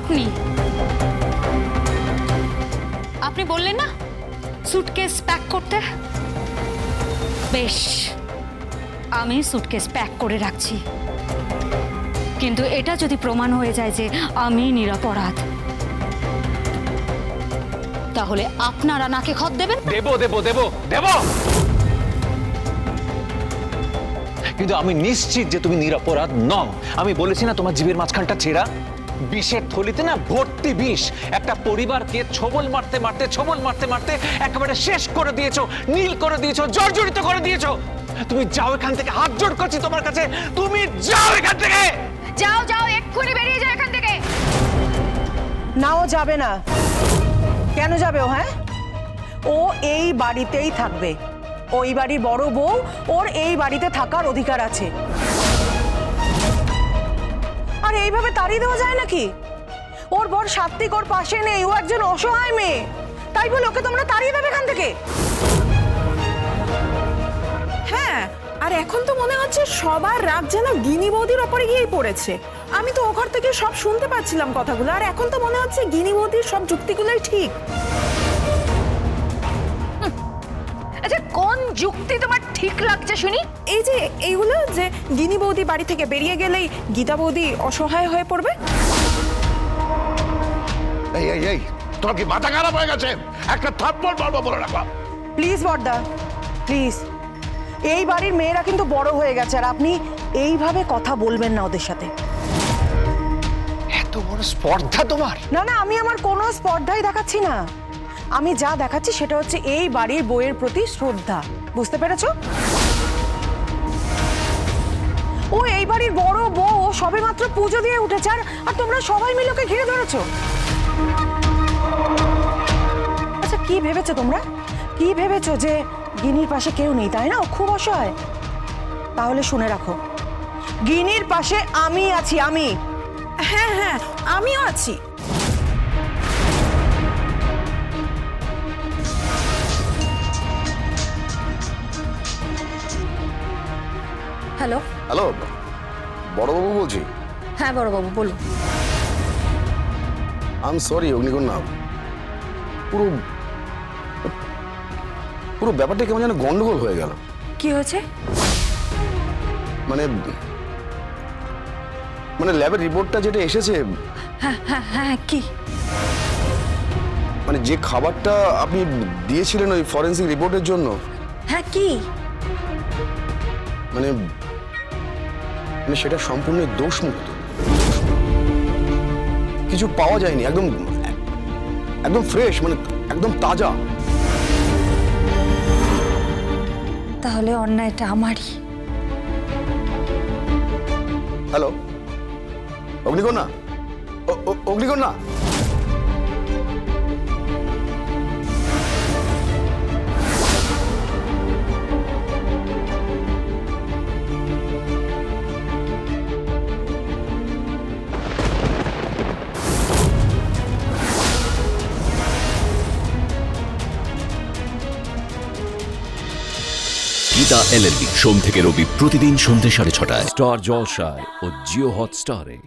আপনি। আপনি বললেন না? সুটকেস প্যাক করতে? বেশ। আমি সুটকেস প্যাক করে রাখছি। কিন্তু এটা যদি প্রমাণ হয়ে যায় যে আমি নিরাপরাধ, তাহলে আপনারা নাকে খত দেবেন? দেব দেব দেব দেব! কিন্তু আমি নিশ্চিত যে তুমি নিরাপরাধ নও। আমি বলেছি না তোমার জীবের মাঝখানটা ছেঁড়া। বিষের থলিতে না ভর্তি বিষ। একটা পরিবারকে ছবল মারতে মারতে ছবল মারতে মারতে একেবারে শেষ করে দিয়েছ নীল করে দিয়েছ জর্জরিত করে দিয়েছ। তুমি যাও এখান থেকে হাত জোর করছি তোমার কাছে তুমি যাও এখান থেকে! যাও যাও এক্ষুনি বেরিয়ে যাও এখান থেকে। না ও যাবে না। কেন যাবে ও হ্যাঁ? ও এই বাড়িতেই থাকবে। ওই বাড়ির বড় বউ ওর এই বাড়িতে থাকার অধিকার আছে। এইভাবে তাড়িয়ে দেওয়া যায় নাকি? ওর বর সাত্বিক ওর পাশে নেই ও একজন অসহায় মেয়ে। তাই বলে ওকে তোমরা তাড়িয়ে দেবে এখান থেকে? হ্যাঁ আর এখন তো মনে হচ্ছে সবার রাগ যেন গিনি বৌদির ওপরে গিয়েই পড়েছে। আমি তো ও ঘর থেকে সব শুনতে পাচ্ছিলাম কথাগুলো আর এখন তো মনে হচ্ছে গিনি বৌদির সব যুক্তিগুলোই ঠিক। আচ্ছা কোন যুক্তি ঠিক লাগছে শুনি? এই যে এইগুলো যে গিনি বৌদি বাড়ি থেকে বেরিয়ে গেলেই গীতা বৌদি অসহায় হয়ে পড়বে? এই এই এই তোর কি মাথা খারাপ হয়ে গেছে? একটা থাপ্পড় মারবো বলে রাখো প্লিজ বর্দা প্লিজ। এই বাড়ির মেয়েরা কিন্তু বড় হয়ে গেছে আর আপনি এইভাবে কথা বলবেন না ওদের সাথে। এত বড় স্পর্ধা তোমার? না না আমি আমার কোনো স্পর্ধাই দেখাচ্ছি না। আমি যা দেখাচ্ছি সেটা হচ্ছে এই বাড়ির বইয়ের প্রতি শ্রদ্ধা। বুঝতে পেরেছ? ও, এই বাড়ির বড় বউ সবে মাত্র পুজো দিয়ে উঠেছে আর তোমরা সবাই মিলে ওকে ঘিরে ধরেছো? আচ্ছা কি ভেবেছো তোমরা? কি ভেবেছো যে গিনির পাশে কেউ নেই, তাই না? খুব অসহায়। তাহলে শুনে রাখো। গিনির পাশে আমি আছি, আমি। হ্যাঁ হ্যাঁ আমিও আছি। হ্যালো। হ্যালো বড়বাবু বলছি। হ্যাঁ বড়বাবু বলুন। আম সরি অগ্নিকন্যা পুরো পুরো ব্যাপারটা কেমন যেন গন্ডগোল হয়ে গেল। কি হয়েছে? মানে মানে ল্যাবের রিপোর্টটা যেটা এসেছে। হ্যাঁ হ্যাঁ হ্যাঁ কি? মানে যে খাবারটা আপনি দিয়েছিলেন ওই ফরেন্সিক রিপোর্টের জন্য। হ্যাঁ কি? মানে মানে সেটা সম্পূর্ণ দোষমুক্ত। কিছু পাওয়া যায়নি একদম একদম ফ্রেশ মানে একদম তাজা। তাহলে অন্যায়টা আমারই। হ্যালো অগ্নিকন্যা? অগ্নিকন্যা? গীতা এলএলবি সোম থেকে রবি প্রতিদিন সন্ধ্যে সাড়ে ছটায়। স্টার জলসায় ও জিও হটস্টারে